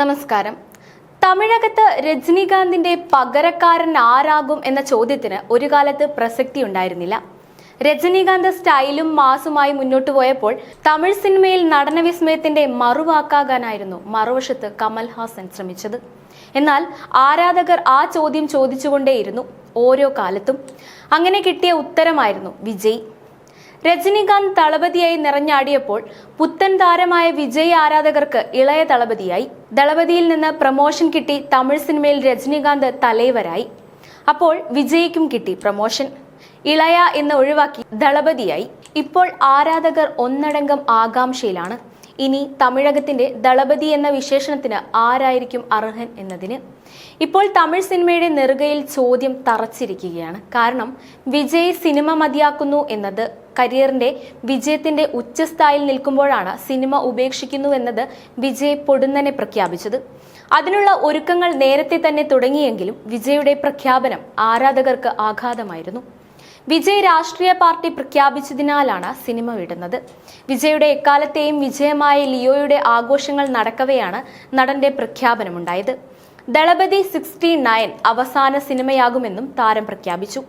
നമസ്കാരം. തമിഴകത്ത് രജനീകാന്തിന്റെ പകരക്കാരൻ ആരാകും എന്ന ചോദ്യത്തിന് ഒരു കാലത്ത് പ്രസക്തി ഉണ്ടായിരുന്നില്ല. രജനീകാന്ത് സ്റ്റൈലും മാസുമായി മുന്നോട്ട് പോയപ്പോൾ തമിഴ് സിനിമയിൽ നടന വിസ്മയത്തിന്റെ മറുവാക്കാകാനായിരുന്നു മറുവശത്ത് കമൽഹാസൻ ശ്രമിച്ചത്. എന്നാൽ ആരാധകർ ആ ചോദ്യം ചോദിച്ചുകൊണ്ടേയിരുന്നു ഓരോ കാലത്തും. അങ്ങനെ കിട്ടിയ ഉത്തരമായിരുന്നു വിജയ്. രജനീകാന്ത് തളപതിയായി നിറഞ്ഞാടിയപ്പോൾ പുത്തൻ താരമായ വിജയ് ആരാധകർക്ക് ഇളയ തളപതിയായി. ദളപതിയിൽ നിന്ന് പ്രമോഷൻ കിട്ടി തമിഴ് സിനിമയിൽ രജനീകാന്ത് തലൈവരായി. അപ്പോൾ വിജയ്ക്കും കിട്ടി പ്രമോഷൻ. ഇളയ എന്ന് ഒഴിവാക്കി ദളപതിയായി. ഇപ്പോൾ ആരാധകർ ഒന്നടങ്കം ആകാംക്ഷയിലാണ്. ഇനി തമിഴകത്തിന്റെ ദളപതി എന്ന വിശേഷണത്തിന് ആരായിരിക്കും അർഹൻ എന്നതിന്. ഇപ്പോൾ തമിഴ് സിനിമയുടെ നെറുകയിൽ ചോദ്യം തറച്ചിരിക്കുകയാണ്. കാരണം വിജയ് സിനിമ മതിയാക്കുന്നു എന്നത് കരിയറിന്റെ വിജയത്തിന്റെ ഉച്ചസ്ഥായിൽ നിൽക്കുമ്പോഴാണ് സിനിമ ഉപേക്ഷിക്കുന്നു എന്നത് വിജയ് പൊടുന്നനെ പ്രഖ്യാപിച്ചത്. അതിനുള്ള ഒരുക്കങ്ങൾ നേരത്തെ തന്നെ തുടങ്ങിയെങ്കിലും വിജയുടെ പ്രഖ്യാപനം ആരാധകർക്ക് ആഘാതമായിരുന്നു. വിജയ് രാഷ്ട്രീയ പാർട്ടി പ്രഖ്യാപിച്ചതിനാലാണ് സിനിമ വിടുന്നത്. വിജയുടെ എക്കാലത്തെയും വിജയമായ ലിയോയുടെ ആഘോഷങ്ങൾ നടക്കവെയാണ് നടന്റെ പ്രഖ്യാപനമുണ്ടായത്. ദളപതി സിക്സ്റ്റി നയൻ അവസാന സിനിമയാകുമെന്നും താരം പ്രഖ്യാപിച്ചു.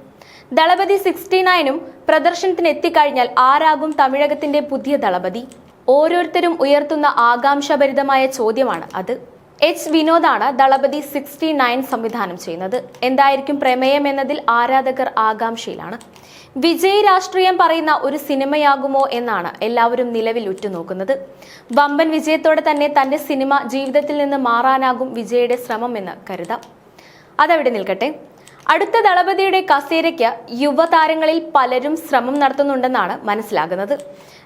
ദളപതി സിക്സ്റ്റി നയനും പ്രദർശനത്തിന് എത്തിക്കഴിഞ്ഞാൽ ആരാകും തമിഴകത്തിന്റെ പുതിയ ദളപതി? ഓരോരുത്തരും ഉയർത്തുന്ന ആകാംക്ഷഭരിതമായ ചോദ്യമാണ് അത്. എച്ച് വിനോദാണ് ദളപതി സിക്സ്റ്റി നയൻ സംവിധാനം ചെയ്യുന്നത്. എന്തായിരിക്കും പ്രമേയം എന്നതിൽ ആരാധകർ ആകാംക്ഷയിലാണ്. വിജയ് രാഷ്ട്രീയം പറയുന്ന ഒരു സിനിമയാകുമോ എന്നാണ് എല്ലാവരും നിലവിൽ ഉറ്റുനോക്കുന്നത്. വമ്പൻ വിജയത്തോടെ തന്നെ തന്റെ സിനിമ ജീവിതത്തിൽ നിന്ന് മാറാനാകും വിജയുടെ ശ്രമം എന്ന് കരുതാം. അതവിടെ നിൽക്കട്ടെ. അടുത്ത ദളപതിയുടെ കസേരയ്ക്ക് യുവതാരങ്ങളിൽ പലരും ശ്രമം നടത്തുന്നുണ്ടെന്നാണ് മനസ്സിലാകുന്നത്.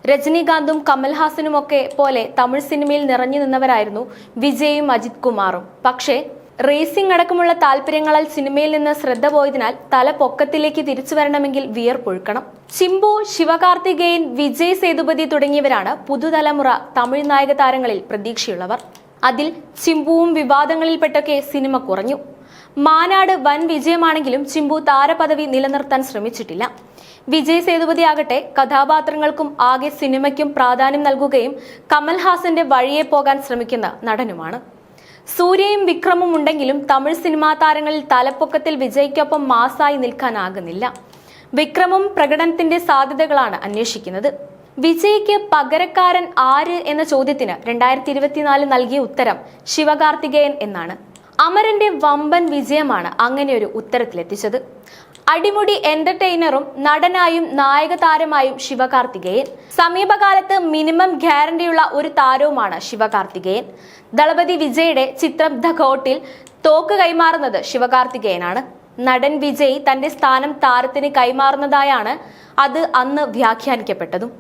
രജനീകാന്തും കമൽഹാസനും ഒക്കെ പോലെ തമിഴ് സിനിമയിൽ നിറഞ്ഞു നിന്നവരായിരുന്നു വിജയും അജിത് കുമാറും. പക്ഷേ റേസിംഗ് അടക്കമുള്ള താല്പര്യങ്ങളാൽ സിനിമയിൽ നിന്ന് ശ്രദ്ധ പോയതിനാൽ തല പൊക്കത്തിലേക്ക് തിരിച്ചു വരണമെങ്കിൽ വിയർപ്പൊഴുക്കണം ചിമ്പു ശിവകാർത്തികേയൻ വിജയ് സേതുപതി തുടങ്ങിയവരാണ് പുതുതലമുറ തമിഴ് നായക താരങ്ങളിൽ പ്രതീക്ഷയുള്ളവർ. അതിൽ ചിമ്പുവും വിവാദങ്ങളിൽപ്പെട്ടൊക്കെ സിനിമ കുറഞ്ഞു. മാനാട് വൻ വിജയമാണെങ്കിലും ചിമ്പു താരപദവി നിലനിർത്താൻ ശ്രമിച്ചിട്ടില്ല. വിജയ് സേതുപതി ആകട്ടെ കഥാപാത്രങ്ങൾക്കും ആകെ സിനിമയ്ക്കും പ്രാധാന്യം നൽകുകയും കമൽഹാസന്റെ വഴിയെ പോകാൻ ശ്രമിക്കുന്ന നടനുമാണ്. സൂര്യയും വിക്രമും ഉണ്ടെങ്കിലും തമിഴ് സിനിമാ താരങ്ങളിൽ തലപ്പൊക്കത്തിൽ വിജയ്ക്കൊപ്പം മാസായി നിൽക്കാനാകുന്നില്ല. വിക്രമും പ്രകടനത്തിന്റെ സാധ്യതകളാണ് അന്വേഷിക്കുന്നത്. വിജയ്ക്ക് പകരക്കാരൻ ആര് എന്ന ചോദ്യത്തിന് രണ്ടായിരത്തി ഇരുപത്തിനാല് നൽകിയ ഉത്തരം ശിവകാർത്തികേയൻ എന്നാണ്. അമരന്റെ വമ്പൻ വിജയമാണ് അങ്ങനെ ഒരു ഉത്തരത്തിലെത്തിച്ചത്. അടിമുടി എന്റർടൈനറും നടനായും നായക താരമായും ശിവകാർത്തികേയൻ. സമീപകാലത്ത് മിനിമം ഗ്യാരണ്ടിയുള്ള ഒരു താരവുമാണ് ശിവകാർത്തികേയൻ. ദളപതി വിജയുടെ ചിത്രം ദ ഘോട്ടിൽ തോക്ക് കൈമാറുന്നത് ശിവകാർത്തികേയനാണ്. നടൻ വിജയ് തന്റെ സ്ഥാനം താരത്തിന് കൈമാറുന്നതായാണ് അത് അന്ന് വ്യാഖ്യാനിക്കപ്പെട്ടതും.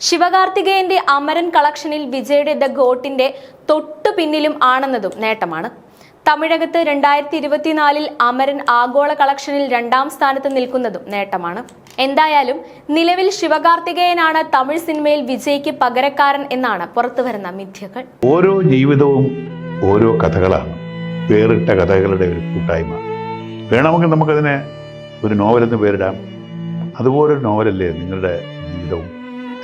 ശിവകാർത്തികേയന്റെ അമരൻ കളക്ഷനിൽ വിജയുടെ ദ ഗോട്ടിന്റെ തൊട്ടു പിന്നിലും ആണെന്നതും നേട്ടമാണ്. തമിഴകത്ത് രണ്ടായിരത്തി ഇരുപത്തിനാലിൽ അമരൻ ആഗോള കളക്ഷനിൽ രണ്ടാം സ്ഥാനത്ത് നിൽക്കുന്നതും നേട്ടമാണ്. എന്തായാലും നിലവിൽ ശിവകാർത്തികേയനാണ് തമിഴ് സിനിമയിൽ വിജയ്ക്ക് പകരക്കാരൻ എന്നാണ് പുറത്തുവരുന്ന മിഥ്യകൾ. ഓരോ ജീവിതവും ഓരോ കഥകളാണ്. വേറിട്ട കഥകളുടെ ഒരു കൂട്ടായ്മ. വേണമെങ്കിൽ നമുക്കതിനെ ഒരു നോവലെന്ന് പേരിടാം. അതുപോലൊരു നോവലല്ലേ നിങ്ങളുടെ ജീവിതവും?